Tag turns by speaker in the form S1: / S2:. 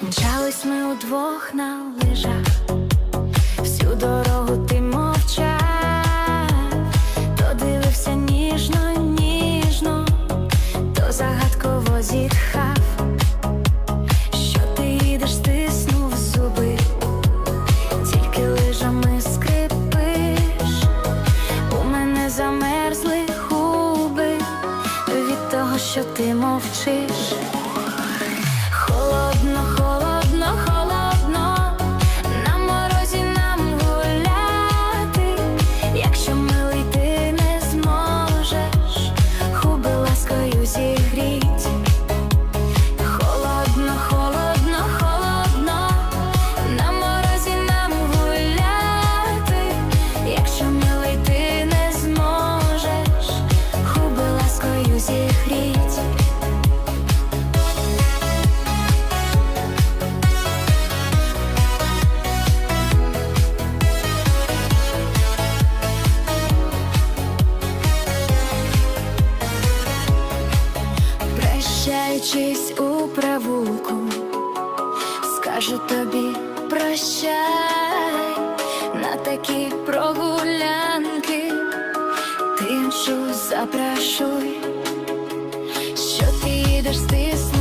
S1: Мчались ми удвох на лижах, всю дорогу ти мовчав, то дивився ніжно, ніжно, то загадково зітхав, що ти їдеш, стиснув зуби, тільки лижами скрипиш, у мене замерзли губи від того, що ти мовчиш. Прощаючись у провулку, скажу тобі прощай на такі прогулянки, ти іншу запрошуй, що ти їдеш стиснути.